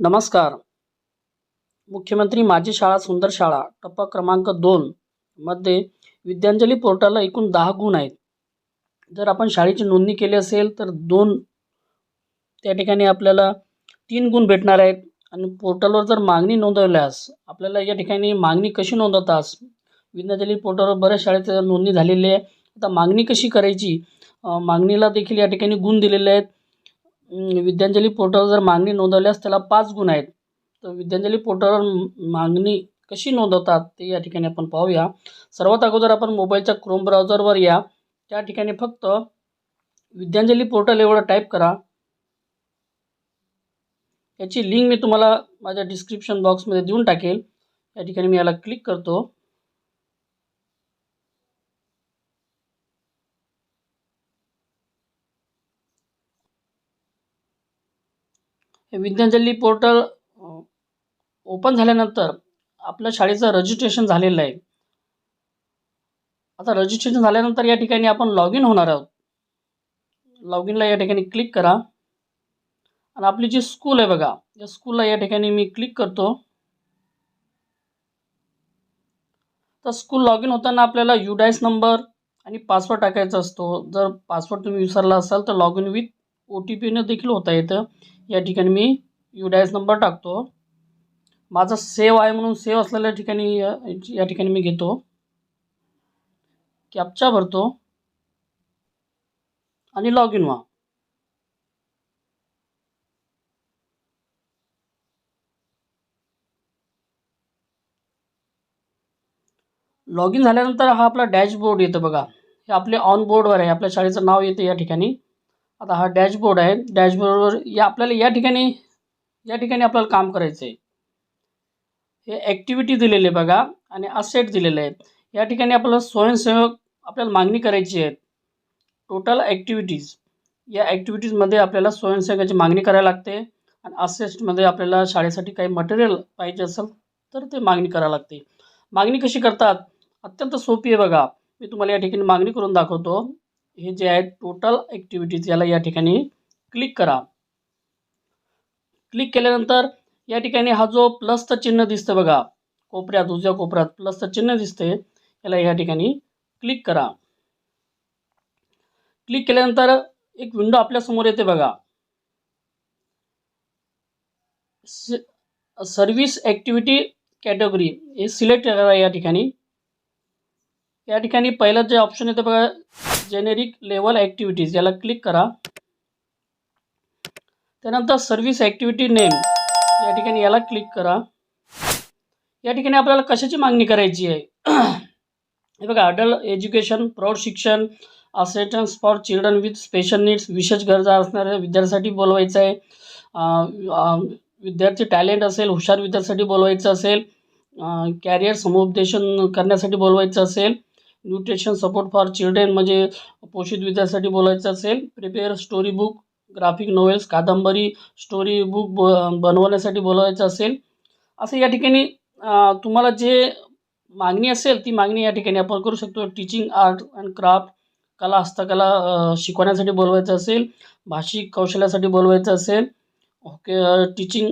नमस्कार. मुख्यमंत्री माझी शाळा सुंदर शाळा टप्पा क्रमांक दोन मध्ये विद्यांजली पोर्टलला एकूण दहा गुण आहेत. जर आपण शाळेची नोंदणी केली असेल तर दोन त्या ठिकाणी आपल्याला तीन गुण भेटणार आहेत. आणि पोर्टलवर जर मागणी नोंदवल्यास आपल्याला या ठिकाणी मागणी कशी नोंदवतास? विद्यांजली पोर्टलवर बऱ्याच शाळेत नोंदणी झालेली आहे. आता मागणी कशी करायची? मागणीला देखील या ठिकाणी गुण दिलेले आहेत. विद्यांजली पोर्टलवर जर मागणी नोंदवल्यास त्याला पाच गुण आहेत. तर विद्यांजली पोर्टलवर मागणी कशी नोंदवतात ते या ठिकाणी आपण पाहूया. सर्वात अगोदर आपण मोबाईलच्या क्रोम ब्राउझरवर या. त्या ठिकाणी फक्त विद्यांजली पोर्टल एवढं टाईप करा. याची लिंक मी तुम्हाला माझ्या डिस्क्रिप्शन बॉक्समध्ये देऊन टाकेल. या ठिकाणी मी याला क्लिक करतो. हे पोर्टल ओपन झाल्यानंतर आपल्या शाळेचं रजिस्ट्रेशन झालेलं आहे. आता रजिस्ट्रेशन झाल्यानंतर या ठिकाणी आपण लॉग इन होणार आहोत. लॉग इनला या ठिकाणी क्लिक करा. आणि आपली जी स्कूल आहे बघा या स्कूलला या ठिकाणी मी क्लिक करतो. तर स्कूल लॉग इन होताना आपल्याला युडायस नंबर आणि पासवर्ड टाकायचा असतो. जर पासवर्ड तुम्ही विसरला असाल तर log in with O T पीनं देखील होता येतं. या ठिकाणी मी युडायस नंबर टाकतो. माझा सेव आहे म्हणून सेव असलेल्या ठिकाणी या या ठिकाणी मी घेतो. कॅपचा भरतो. आणि लॉग इन व्हा लॉग इन झाल्यानंतर हा आपला डॅशबोर्ड येतं बघा. हे आपले ऑन बोर्डवर आहे. आपल्या शाळेचं नाव येतं या ठिकाणी. आता हा डॅशबोर्ड आहे. डॅशबोर्डवर या आपल्याला या ठिकाणी या ठिकाणी आपल्याला काम करायचं आहे हे ॲक्टिव्हिटी दिलेले आहे बघा आणि असेट दिलेले आहेत. या ठिकाणी आपल्याला स्वयंसेवक आपल्याला मागणी करायची आहे. टोटल ॲक्टिव्हिटीज या ॲक्टिव्हिटीजमध्ये आपल्याला स्वयंसेवकाची मागणी करायला लागते आणि असेस्टमध्ये आपल्याला शाळेसाठी काही मटेरियल पाहिजे असेल तर ते मागणी करायला लागते. मागणी कशी करतात? अत्यंत सोपी आहे बघा. मी तुम्हाला या ठिकाणी मागणी करून दाखवतो. हे जे आहे टोटल ॲक्टिव्हिटीज याला या ठिकाणी क्लिक करा. क्लिक केल्यानंतर या ठिकाणी हा जो प्लसचं चिन्ह दिसतं बघा कोपऱ्यात उजव्या कोपऱ्यात प्लसचं चिन्ह दिसते याला या ठिकाणी क्लिक करा. क्लिक केल्यानंतर एक विंडो आपल्यासमोर येते बघा. सर्विस ॲक्टिव्हिटी कॅटेगरी हे सिलेक्ट करा या ठिकाणी. या ठिकाणी पहिलं जे ऑप्शन येतं बघा जेनेरिक लेवल ॲक्टिव्हिटीज याला क्लिक करा. त्यानंतर सर्व्हिस ॲक्टिव्हिटी नेम या ठिकाणी याला क्लिक करा. या ठिकाणी आपल्याला कशाची मागणी करायची आहे? हे बघा अडल्ट एज्युकेशन प्रौढ शिक्षण assistance for children with special needs विशेष गरजा असणाऱ्या विद्यार्थ्यांसाठी बोलवायचं आहे. विद्यार्थी टॅलेंट असेल हुशार विद्यार्थ्यासाठी बोलवायचं असेल. कॅरियर समुपदेशन करण्यासाठी बोलवायचं असेल. न्यूट्रिशन सपोर्ट फॉर चिल्ड्रेन म्हणजे पोषित विद्यार्थ्यासाठी बोलायचं असेल prepare story book graphic novels कादंबरी स्टोरी बुक ब बनवण्यासाठी बोलवायचं असेल. असं या ठिकाणी तुम्हाला जे मागणी असेल ती मागणी या ठिकाणी आपण करू शकतो. टीचिंग आर्ट अँड क्राफ्ट कला हस्तकला शिकवण्यासाठी बोलवायचं असेल भाषिक कौशल्यासाठी बोलवायचं असेल ओके टीचिंग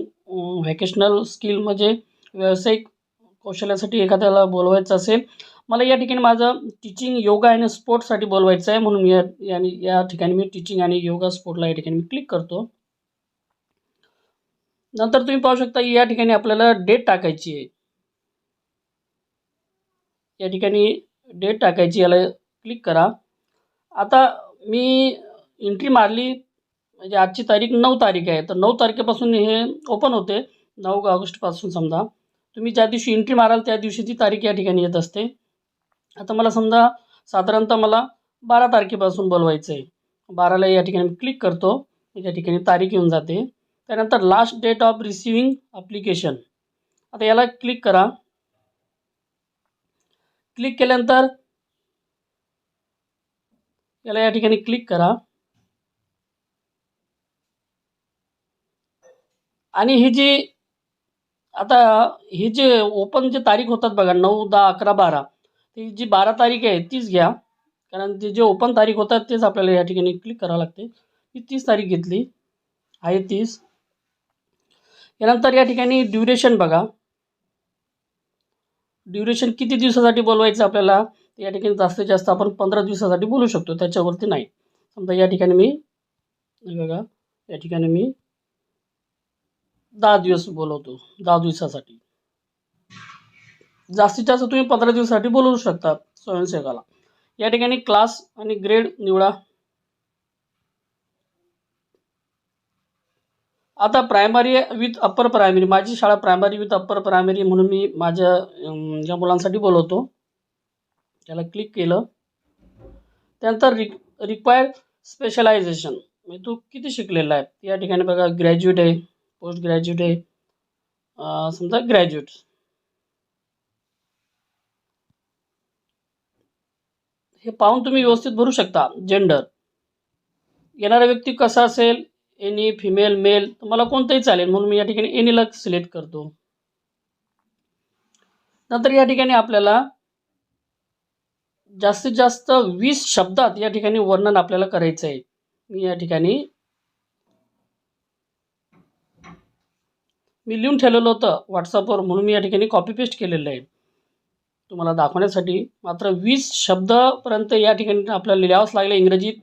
व्हॅकेशनल स्किल म्हणजे व्यावसायिक कौशल्यासाठी एखाद्याला बोलवायचं असेल मला या ठिकाणी माझं टीचिंग योगा आणि स्पोर्टसाठी बोलवायचं आहे. म्हणून या यानी या ठिकाणी मी टीचिंग आणि योगा स्पोर्टला या ठिकाणी मी क्लिक करतो. नंतर तुम्ही पाहू शकता या ठिकाणी आपल्याला डेट टाकायची आहे. या ठिकाणी डेट टाकायची याला क्लिक करा. आता मी एंट्री मारली म्हणजे आजची तारीख नऊ तारीख आहे. तर नऊ तारखेपासून हे ओपन होते. नऊ ऑगस्टपासून समजा. तुम्ही ज्या दिवशी एंट्री माराल त्या दिवशी ती तारीख या ठिकाणी येत असते. आता मला समजा साधारणतः मला बारा तारखेपासून बोलवायचं आहे बाराला या ठिकाणी मी क्लिक करतो. या ठिकाणी तारीख येऊन जाते. त्यानंतर last date of receiving application आता याला क्लिक करा. क्लिक केल्यानंतर याला या ठिकाणी क्लिक करा. आणि ही जी आता ही जे ओपन जे तारीख होतात बघा नऊ दहा अकरा बारा. ही जी बारा तारीख आहे तीच घ्या. कारण ते जे ओपन तारीख होतात तेच आपल्याला या ठिकाणी क्लिक करावं लागते. मी तीस तारीख घेतली. आहे तीस. यानंतर या ठिकाणी ड्युरेशन बघा. ड्युरेशन किती दिवसासाठी बोलवायचं आपल्याला? या ठिकाणी जास्तीत जास्त आपण पंधरा दिवसासाठी बोलू शकतो. त्याच्यावरती नाही. समजा या ठिकाणी मी बघा या ठिकाणी मी दहा दिवस बोलवतो. दहा दिवसासाठी. जास्तीत जास्त तुम्ही पंधरा दिवसासाठी बोलवू शकता स्वयंसेवकाला. या ठिकाणी क्लास आणि ग्रेड निवडा. आता प्रायमरी विथ अप्पर प्रायमरी माझी शाळा प्रायमरी विथ अप्पर प्रायमरी म्हणून मी माझ्या ज्या मुलांसाठी बोलवतो त्याला क्लिक केलं. त्यानंतर रिक रिक्वायर्ड स्पेशलायझेशन म्हणजे तू किती शिकलेला आहे? या ठिकाणी बघा ग्रॅज्युएट आहे पोस्ट ग्रॅज्युएट आहे समजा ग्रॅज्युएट हे पाहून तुम्ही व्यवस्थित भरू शकता. जेंडर येणारा व्यक्ती कसा असेल एनी फिमेल मेल तुम्हाला कोणतंही चालेल. म्हणून मी या ठिकाणी एनीला सिलेक्ट करतो. नंतर या ठिकाणी आपल्याला जास्तीत जास्त वीस शब्दात या ठिकाणी वर्णन आपल्याला करायचं आहे. मी या ठिकाणी मी लिहून ठेवलेलं होतं व्हॉट्सअपवर म्हणून मी या ठिकाणी कॉपी पेस्ट केलेलं आहे. तुम्हाला दाखवण्यासाठी मात्र वीस शब्दपर्यंत या ठिकाणी आपल्याला लिहावंच लागलं इंग्रजीत.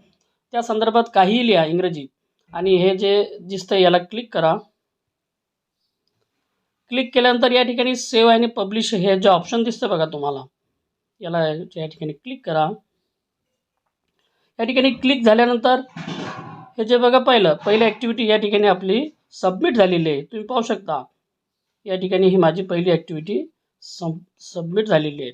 त्या संदर्भात काहीही लिहा इंग्रजीत. आणि हे जे दिसतं याला क्लिक करा. क्लिक केल्यानंतर या ठिकाणी सेव्ह आणि पब्लिश हे जे ऑप्शन दिसतं बघा तुम्हाला याला या ठिकाणी क्लिक करा. या ठिकाणी क्लिक झाल्यानंतर हे जे बघा पहिलं पहिली ॲक्टिव्हिटी या ठिकाणी आपली सबमिट झालेली आहे. तुम्ही पाहू शकता या ठिकाणी ही माझी पहिली ॲक्टिव्हिटी सब सबमिट झालेली आहे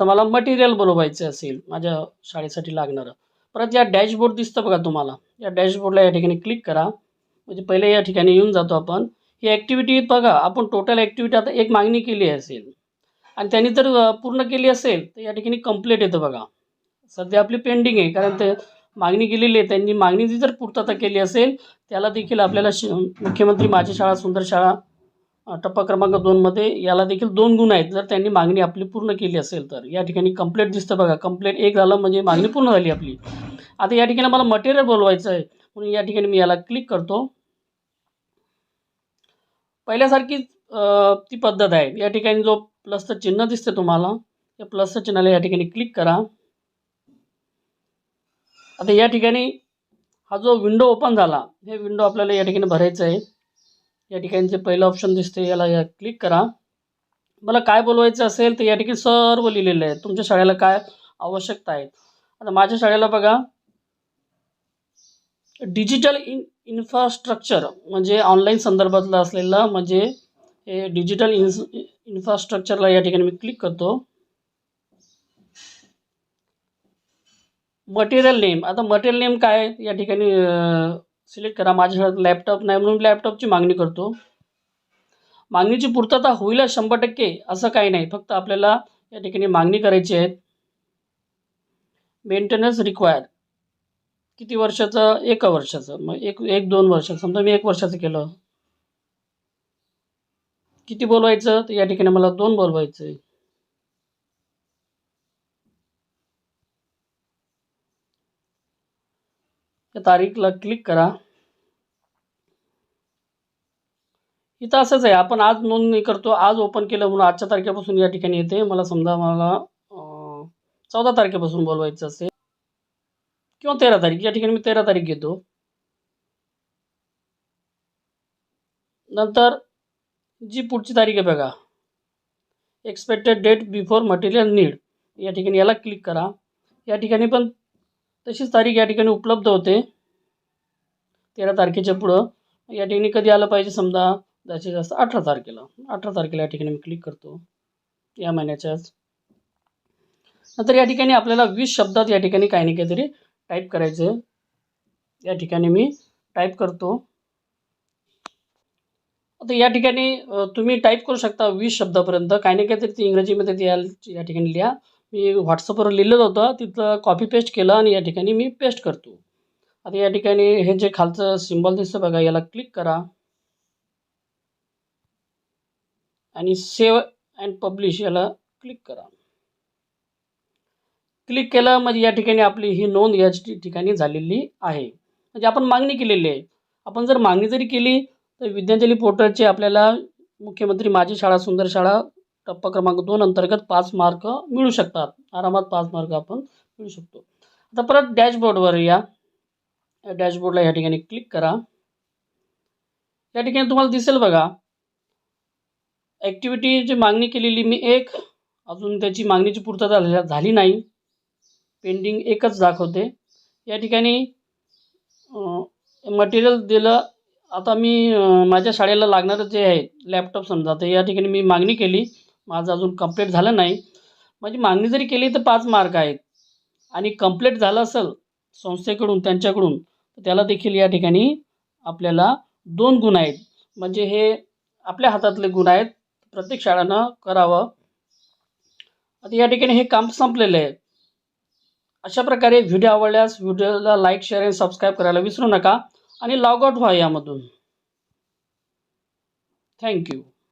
तर मला मटेरियल बनवायचं असेल माझ्या शाळेसाठी लागणारं. परत या डॅशबोर्ड दिसतं बघा तुम्हाला. या डॅशबोर्डला या ठिकाणी क्लिक करा. म्हणजे पहिले या ठिकाणी येऊन जातो आपण. ही ॲक्टिव्हिटी बघा आपण टोटल ॲक्टिव्हिटी आता एक मागणी केली असेल. आणि त्यांनी जर पूर्ण केली असेल तर या ठिकाणी कंप्लीट येतं बघा. सध्या आपली पेंडिंग आहे कारण ते मागणी केलेली आहे. त्यांनी मागणी जर पूर्तता केली असेल त्याला देखील आपल्याला मुख्यमंत्री माझी शाळा सुंदर शाळा टप्पा क्रमांक दोनमध्ये याला देखील दोन गुण आहेत. जर त्यांनी मागणी आपली पूर्ण केली असेल तर. या ठिकाणी कंप्लेट दिसतं बघा. कंप्लेट एक झालं म्हणजे मागणी पूर्ण झाली आपली. आता या ठिकाणी मला मटेरियल बोलवायचं आहे. म्हणून या ठिकाणी मी याला क्लिक करतो. पहिल्यासारखीच ती पद्धत आहे. या ठिकाणी जो प्लसचं चिन्ह दिसतं तुम्हाला त्या प्लसचं चिन्हाला या ठिकाणी क्लिक करा. आता या ठिकाणी हा जो विंडो ओपन झाला हे विंडो आपल्याला या ठिकाणी भरायचं आहे. या ठिकाणी जे पहिलं ऑप्शन दिसते याला या क्लिक करा. मला काय बोलवायचं असेल तर या ठिकाणी सर्व लिहिलेलं आहे. तुमच्या शाळेला काय आवश्यकता आहेत आता माझ्या शाळेला बघा डिजिटल इन इन्फ्रास्ट्रक्चर म्हणजे ऑनलाईन संदर्भातलं असलेलं म्हणजे हे डिजिटल इन्स इन्फ्रास्ट्रक्चरला या ठिकाणी मी क्लिक करतो. मटेरियल नेम आता मटेरियल नेम काय आहे? या ठिकाणी सिलेक्ट करा. माझ्याकडे लॅपटॉप नाही म्हणून लॅपटॉपची मागणी करतो. मागणीची पूर्तता होईलच शंभर टक्के असं काही नाही. फक्त आपल्याला या ठिकाणी मागणी करायची आहे. मेंटेनन्स रिक्वायर किती वर्षाचं? एका वर्षाचं. मग एक एक दोन वर्षाचं. समजा मी एक वर्षाचं केलं. किती बोलवायचं? तर या ठिकाणी मला दोन बोलवायचं आहे या तारीखला क्लिक करा. इथं असंच आहे आपण आज नोंदणी करतो आज ओपन केलं म्हणून आजच्या तारखेपासून या ठिकाणी येते. मला समजा मला चौदा तारखेपासून बोलवायचं असेल किंवा तेरा तारीख या ठिकाणी मी तेरा तारीख घेतो. नंतर जी पुढची तारीख आहे बघा. Expected date before material need या ठिकाणी याला क्लिक करा. या ठिकाणी पण तशीच तारीख या ठिकाणी उपलब्ध होते. तेरा तारखेच्या पुढं. या ठिकाणी कधी आलं पाहिजे समजा? जास्तीत जास्त अठरा तारखेला. अठरा तारखेला या ठिकाणी मी क्लिक करतो. या महिन्याच्याच नंतर या ठिकाणी आपल्याला वीस शब्दात या ठिकाणी काही ना काहीतरी टाईप करायचं आहे या ठिकाणी मी टाईप करतो. आता या ठिकाणी तुम्ही टाईप करू शकता वीस शब्दापर्यंत. काही ना काहीतरी ते इंग्रजीमध्ये ते या ठिकाणी लिहा. मी व्हॉट्सअपवर लिहिलेलं होतं तिथं कॉपी पेस्ट केलं आणि या ठिकाणी मी पेस्ट करतो. आता या ठिकाणी हे जे खालचं सिम्बॉल दिसतं बघा याला क्लिक करा. आणि सेव्ह अँड पब्लिश याला क्लिक करा. क्लिक केलं म्हणजे या ठिकाणी आपली ही नोंद या ठिकाणी झालेली आहे. म्हणजे आपण मागणी केलेली आहे. आपण जर मागणी जरी केली तर विद्यांजली पोर्टलचे आपल्याला मुख्यमंत्री माझी शाळा सुंदर शाळा टप्पा क्रमांक दोन अंतर्गत पाच मार्क मिळू शकतात. आरामात पाच मार्क आपण मिळू शकतो. आता परत डॅशबोर्डवर या. डॅशबोर्डला या ठिकाणी क्लिक करा. या ठिकाणी तुम्हाला दिसेल बघा. ॲक्टिव्हिटीची मागणी केलेली मी एक. अजून त्याची मागणीची पूर्तता झाल्या- झाली नाही. पेंडिंग एकच दाखवते. या ठिकाणी मटेरियल दिलं. आता मी माझ्या शाळेला लागणारं जे आहे लॅपटॉप समजा तर या ठिकाणी मी मागणी केली. माझं अजून कंप्लीट झालं नाही. माझी मागणी जरी केली तर पाच मार्क आहेत. आणि कंप्लीट झालं असेल संस्थेकडून त्यांच्याकडून त्याला देखील या ठिकाणी आपल्याला दोन गुण आहेत. म्हणजे हे आपल्या हातातले गुण आहेत. प्रत्येक शाळांनं करावं. आता या ठिकाणी हे काम संपलेलं आहे. अशा प्रकारे व्हिडिओ आवडल्यास व्हिडिओला लाईक शेअर आणि सबस्क्राईब करायला विसरू नका. आणि लॉग आउट व्हा यामधून. थँक्यू